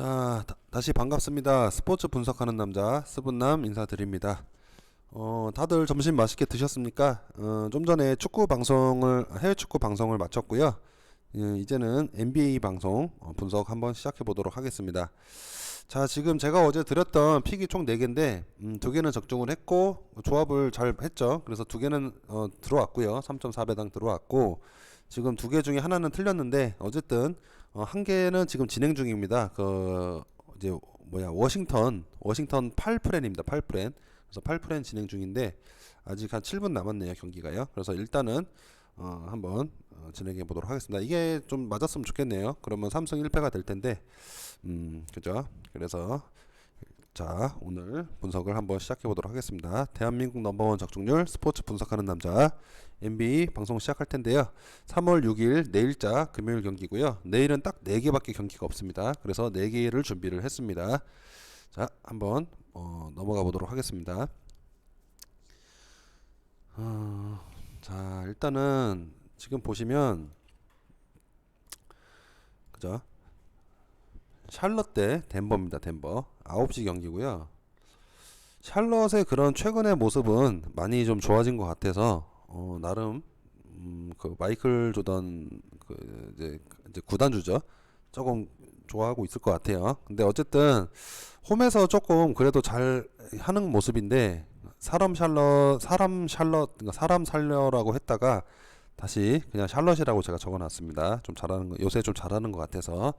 자, 다, 시 반갑습니다. 스포츠 분석하는 남자 스분남 인사드립니다. 어, 다들 점심 맛있게 드셨습니까? 어, 좀 전에 축구 방송을 해외 축구 방송을 마쳤고요. 예, 이제는 NBA 방송 어, 분석 한번 시작해 보도록 하겠습니다. 자, 지금 제가 어제 드렸던 픽이 총 4개인데 음, 두 개는 적중을 했고 조합을 잘 했죠. 그래서 두 개는 어, 들어왔고요. 3.4배당 들어왔고 지금 두개 중에 하나는 틀렸는데 어쨌든 어, 한 개는 지금 진행 중입니다. 그 이제 뭐야 워싱턴 워싱턴 8프렌입니다. 8프렌. 그래서 8프렌 진행 중인데 아직 한 7분 남았네요 경기가요. 그래서 일단은 어, 한번 어, 진행해 보도록 하겠습니다. 이게 좀 맞았으면 좋겠네요. 그러면 삼성 1패가 될 텐데, 음, 그죠? 그래서 자 오늘 분석을 한번 시작해 보도록 하겠습니다. 대한민국 넘버원 적중률 스포츠 분석하는 남자 NBA 방송 시작할 텐데요. 3월 6일 내일자 금요일 경기고요. 내일은 딱 4개밖에 경기가 없습니다. 그래서 4개를 준비를 했습니다. 자 한번 어, 넘어가 보도록 하겠습니다. 어, 자 일단은 지금 보시면 그죠? 샬럿 대 덴버입니다. 덴버 9시 경기고요. 샬럿의 그런 최근의 모습은 많이 좀 좋아진 것 같아서 어, 나름 음, 그 마이클 조던 그 이제, 이제 구단주죠. 조금 좋아하고 있을 것 같아요. 근데 어쨌든 홈에서 조금 그래도 잘 하는 모습인데 사람 샬럿 사람 샬럿 그러니까 사람 살려라고 했다가 다시 그냥 샬럿이라고 제가 적어놨습니다. 좀 잘하는 거 요새 좀 잘하는 것 같아서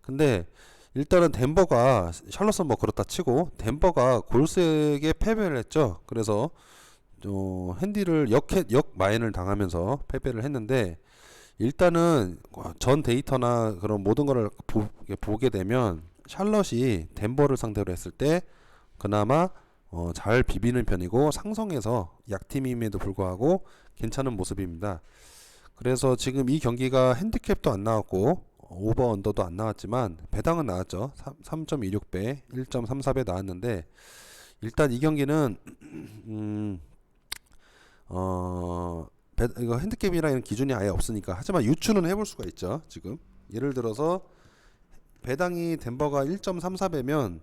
근데 일단은 덴버가 샬럿은 뭐 그렇다 치고 덴버가 골스에게 패배를 했죠. 그래서 어, 핸디를 역해, 역마인을 당하면서 패배를 했는데 일단은 전 데이터나 그런 모든 거를 보, 보게 되면 샬럿이 덴버를 상대로 했을 때 그나마 어, 잘 비비는 편이고 상성에서 약팀임에도 불구하고 괜찮은 모습입니다. 그래서 지금 이 경기가 핸디캡도 안 나왔고 오버 언더도 안 나왔지만 배당은 나왔죠. 3.26배, 1.34배 나왔는데 일단 이 경기는 음, 어, 배, 이거 핸드캡이나 이런 기준이 아예 없으니까 하지만 유추는 해볼 수가 있죠. 지금 예를 들어서 배당이 덴버가 1.34배면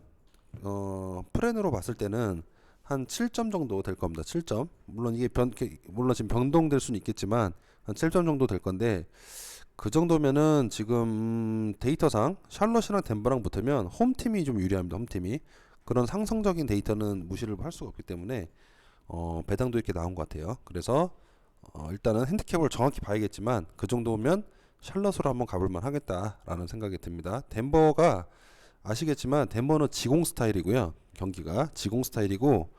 어, 프렌으로 봤을 때는 한 7점 정도 될 겁니다. 7점. 물론 이게 변 물론 지금 변동될 수는 있겠지만 한 7점 정도 될 건데 그 정도면은 지금 데이터상 샬럿이랑 덴버랑 붙으면 홈팀이 좀 유리합니다. 홈팀이 그런 상성적인 데이터는 무시를 할 수가 없기 때문에 어, 배당도 이렇게 나온 것 같아요. 그래서 어, 일단은 핸디캡을 정확히 봐야겠지만 그 정도면 샬럿으로 한번 가볼만 하겠다라는 생각이 듭니다. 덴버가 아시겠지만 덴버는 지공 스타일이고요. 경기가 지공 스타일이고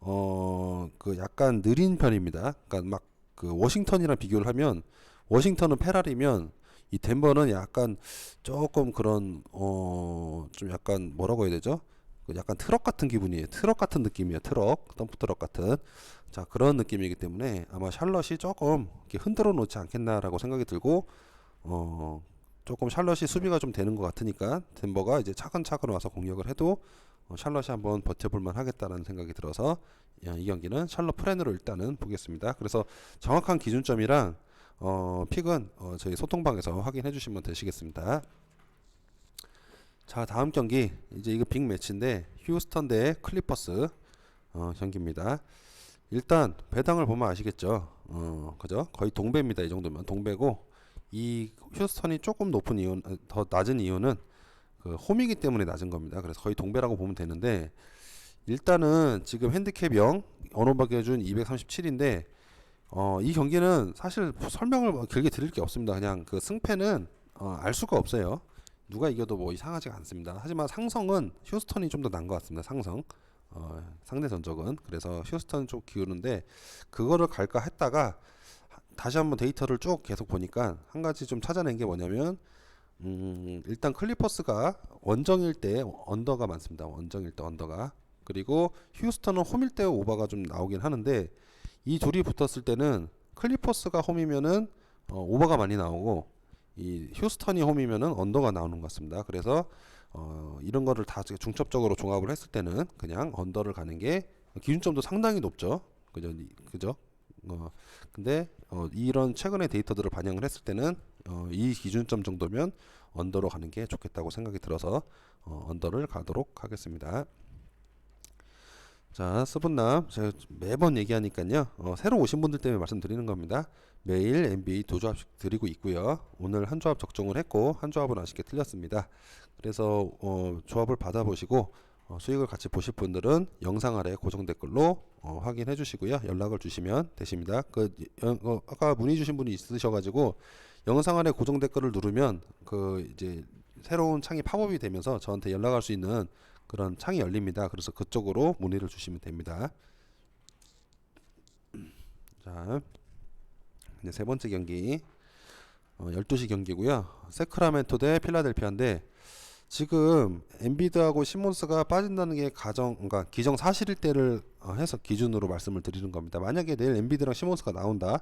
어 그 약간 느린 편입니다. 그러니까 막 그 워싱턴이랑 비교를 하면 워싱턴은 페라리면 이 덴버는 약간 조금 그런 어 좀 약간 뭐라고 해야 되죠? 그 약간 트럭 같은 기분이에요. 트럭 같은 느낌이에요. 트럭, 덤프 트럭 같은. 자 그런 느낌이기 때문에 아마 샬럿이 조금 이렇게 흔들어 놓지 않겠나라고 생각이 들고 어 조금 샬럿이 수비가 좀 되는 것 같으니까 덴버가 이제 차근차근 와서 공격을 해도 어, 샬럿이 한번 버텨볼만 하겠다라는 생각이 들어서 야, 이 경기는 샬럿 프렌으로 일단은 보겠습니다. 그래서 정확한 기준점이랑 어, 픽은 어, 저희 소통방에서 확인해 주시면 되시겠습니다. 자 다음 경기 이제 이거 빅 매치인데 휴스턴 대 클리퍼스 어, 경기입니다. 일단 배당을 보면 아시겠죠. 어, 그죠? 거의 동배입니다. 이 정도면 동배고 이 휴스턴이 조금 높은 이유 더 낮은 이유는 그 홈이기 때문에 낮은 겁니다. 그래서 거의 동배라고 보면 되는데 일단은 지금 핸디캡 0 언어바 기준 237인데 어, 이 경기는 사실 설명을 뭐 길게 드릴 게 없습니다. 그냥 그 승패는 어, 알 수가 없어요. 누가 이겨도 뭐 이상하지가 않습니다. 하지만 상성은 휴스턴이 좀 더 난 것 같습니다. 상성. 어, 상대 전적은 그래서 휴스턴 쪽 기우는데 그거를 갈까 했다가 다시 한번 데이터를 쭉 계속 보니까 한 가지 좀 찾아낸 게 뭐냐면 음, 일단 클리퍼스가 원정일 때 언더가 많습니다. 원정일 때 언더가 그리고 휴스턴은 홈일 때 오버가 좀 나오긴 하는데 이 둘이 붙었을 때는 클리퍼스가 홈이면은 어, 오버가 많이 나오고 이 휴스턴이 홈이면은 언더가 나오는 것 같습니다. 그래서 어, 이런 거를 다 중첩적으로 종합을 했을 때는 그냥 언더를 가는 게 기준점도 상당히 높죠. 그죠? 그죠? 어, 근데 어, 이런 최근의 데이터들을 반영을 했을 때는 어, 이 기준점 정도면 언더로 가는 게 좋겠다고 생각이 들어서 어, 언더를 가도록 하겠습니다. 자, 스분남 제가 매번 얘기하니까요. 어, 새로 오신 분들 때문에 말씀드리는 겁니다. 매일 NBA 두 조합씩 드리고 있고요. 오늘 한 조합 적중을 했고 한 조합은 아쉽게 틀렸습니다. 그래서 어, 조합을 받아보시고 어, 수익을 같이 보실 분들은 영상 아래 고정 댓글로 어, 확인해 주시고요. 연락을 주시면 되십니다. 그 연- 어, 아까 문의 주신 분이 있으셔가지고 영상 아래 고정 댓글을 누르면 그 이제 새로운 창이 팝업이 되면서 저한테 연락할 수 있는 그런 창이 열립니다. 그래서 그쪽으로 문의를 주시면 됩니다. 자, 이제 세 번째 경기 어, 12시 경기고요. 세크라멘토 대 필라델피아인데 지금 엔비드하고 시몬스가 빠진다는 게 가정 그러니까 기정 사실일 때를 어, 해서 기준으로 말씀을 드리는 겁니다. 만약에 내일 엔비드랑 시몬스가 나온다.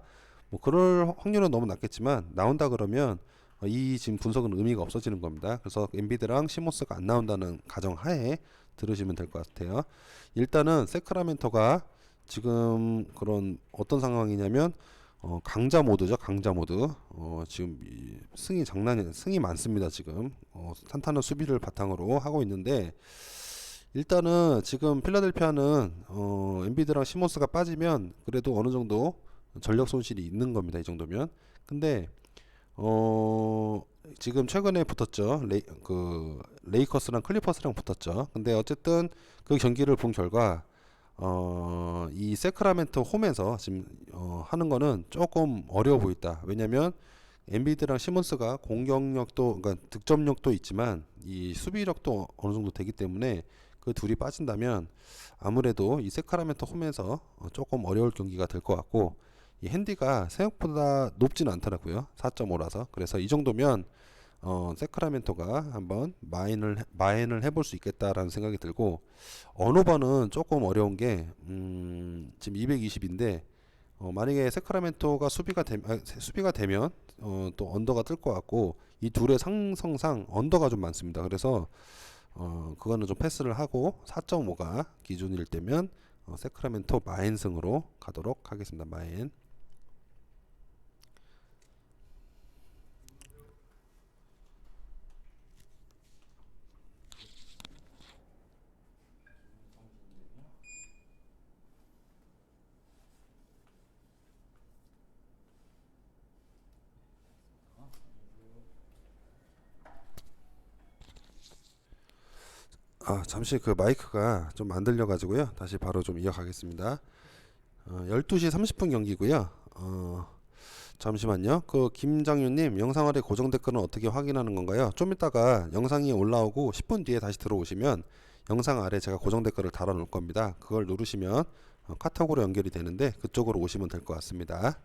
뭐 그럴 확률은 너무 낮겠지만 나온다 그러면 어, 이 지금 분석은 의미가 없어지는 겁니다. 그래서 엔비드랑 시몬스가 안 나온다는 가정 하에 들으시면 될 것 같아요. 일단은 세크라멘토가 지금 그런 어떤 상황이냐면 어, 강자 모드죠, 강자 모드. 어, 지금 이 승이 장난이 승이 많습니다. 지금 어, 탄탄한 수비를 바탕으로 하고 있는데 일단은 지금 필라델피아는 어, 엔비드랑 시몬스가 빠지면 그래도 어느 정도 전력 손실이 있는 겁니다. 이 정도면. 근데 어, 지금 최근에 붙었죠. 레이, 그 레이커스랑 클리퍼스랑 붙었죠. 근데 어쨌든 그 경기를 본 결과 어, 이 세크라멘토 홈에서 지금 어, 하는 거는 조금 어려워 보인다. 왜냐면 엔비드랑 시몬스가 공격력도 그러니까 득점력도 있지만 이 수비력도 어느 정도 되기 때문에 그 둘이 빠진다면 아무래도 이 세크라멘토 홈에서 어, 조금 어려울 경기가 될 것 같고 이 핸디가 생각보다 높지는 않더라고요. 4.5라서. 그래서 이 정도면 어, 세크라멘토가 한번 마인을 해- 마인을 해볼 수 있겠다라는 생각이 들고 언오버는 조금 어려운 게 음, 지금 220인데 어, 만약에 세크라멘토가 수비가 되, 아, 세- 수비가 되면 어, 또 언더가 뜰 것 같고 이 둘의 상성상 언더가 좀 많습니다. 그래서 어, 그거는 좀 패스를 하고 4.5가 기준일 때면 어, 세크라멘토 마인승으로 가도록 하겠습니다. 마인. 아, 잠시 그 마이크가 좀안 들려 가지고요. 다시 바로 좀 이어가겠습니다. 어, 12시 30분 경기고요. 어, 잠시만요. 그 김장윤 님, 영상 아래 고정 댓글은 어떻게 확인하는 건가요? 좀 이따가 영상이 올라오고 10분 뒤에 다시 들어오시면 영상 아래 제가 고정 댓글을 달아 놓을 겁니다. 그걸 누르시면 어, 카톡으로 연결이 되는데 그쪽으로 오시면 될 것 같습니다.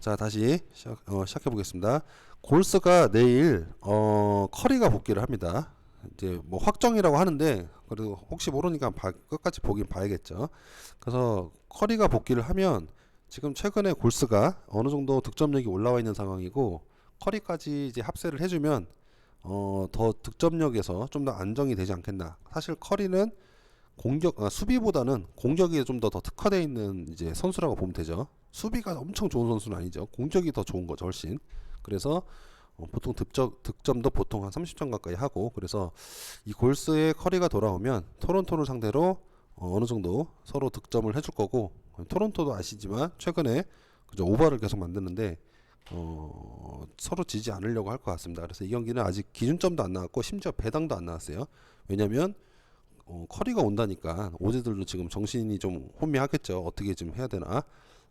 자, 다시 시작, 어, 시작해 보겠습니다. 골스가 내일 어, 커리가 복귀를 합니다. 이제 뭐 확정이라고 하는데 그래도 혹시 모르니까 봐- 끝까지 보긴 봐야겠죠. 그래서 커리가 복귀를 하면 지금 최근에 골스가 어느 정도 득점력이 올라와 있는 상황이고 커리까지 이제 합세를 해주면 어, 더 득점력에서 좀 더 안정이 되지 않겠나. 사실 커리는 공격 아, 수비보다는 공격이 좀 더 더 특화되어 있는 이제 선수라고 보면 되죠. 수비가 엄청 좋은 선수는 아니죠. 공격이 더 좋은 거죠, 훨씬. 그래서 어, 보통 득점 득점도 보통 한 30점 가까이 하고 그래서 이 골스의 커리가 돌아오면 토론토를 상대로 어, 어느 정도 서로 득점을 해줄 거고 어, 토론토도 아시지만 최근에 그저 오버를 계속 만드는데 어, 서로 지지 않으려고 할 것 같습니다. 그래서 이 경기는 아직 기준점도 안 나왔고 심지어 배당도 안 나왔어요. 왜냐면 어, 커리가 온다니까 오제들도 지금 정신이 좀 혼미하겠죠. 어떻게 좀 해야 되나.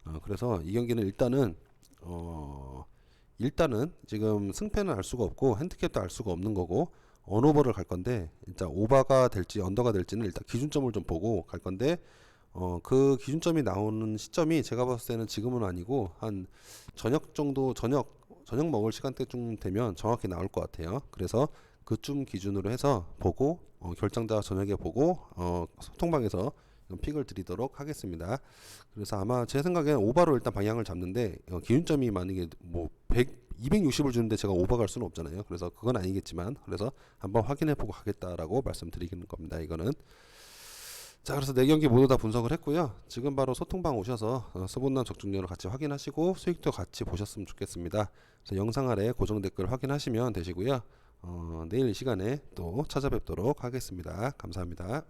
어, 그래서 이 경기는 일단은 어, 일단은 지금 승패는 알 수가 없고 핸디캡도 알 수가 없는 거고 언오버를 갈 건데 일단 오버가 될지 언더가 될지는 일단 기준점을 좀 보고 갈 건데 어, 그 기준점이 나오는 시점이 제가 봤을 때는 지금은 아니고 한 저녁 정도 저녁 저녁 먹을 시간대쯤 되면 정확히 나올 것 같아요. 그래서 그쯤 기준으로 해서 보고 어, 결정자 저녁에 보고 어, 소통방에서 픽을 드리도록 하겠습니다. 그래서 아마 제 생각에는 오버로 일단 방향을 잡는데 어, 기준점이 만약에 뭐 100, 260을 주는데 제가 오버 갈 수는 없잖아요. 그래서 그건 아니겠지만 그래서 한번 확인해 보고 가겠다라고 말씀드리는 겁니다. 이거는 자 그래서 네 경기 모두 다 분석을 했고요. 지금 바로 소통방 오셔서 어, 수분남 적중률을 같이 확인하시고 수익도 같이 보셨으면 좋겠습니다. 그래서 영상 아래 고정 댓글 확인하시면 되시고요. 어, 내일 이 시간에 또 찾아뵙도록 하겠습니다. 감사합니다.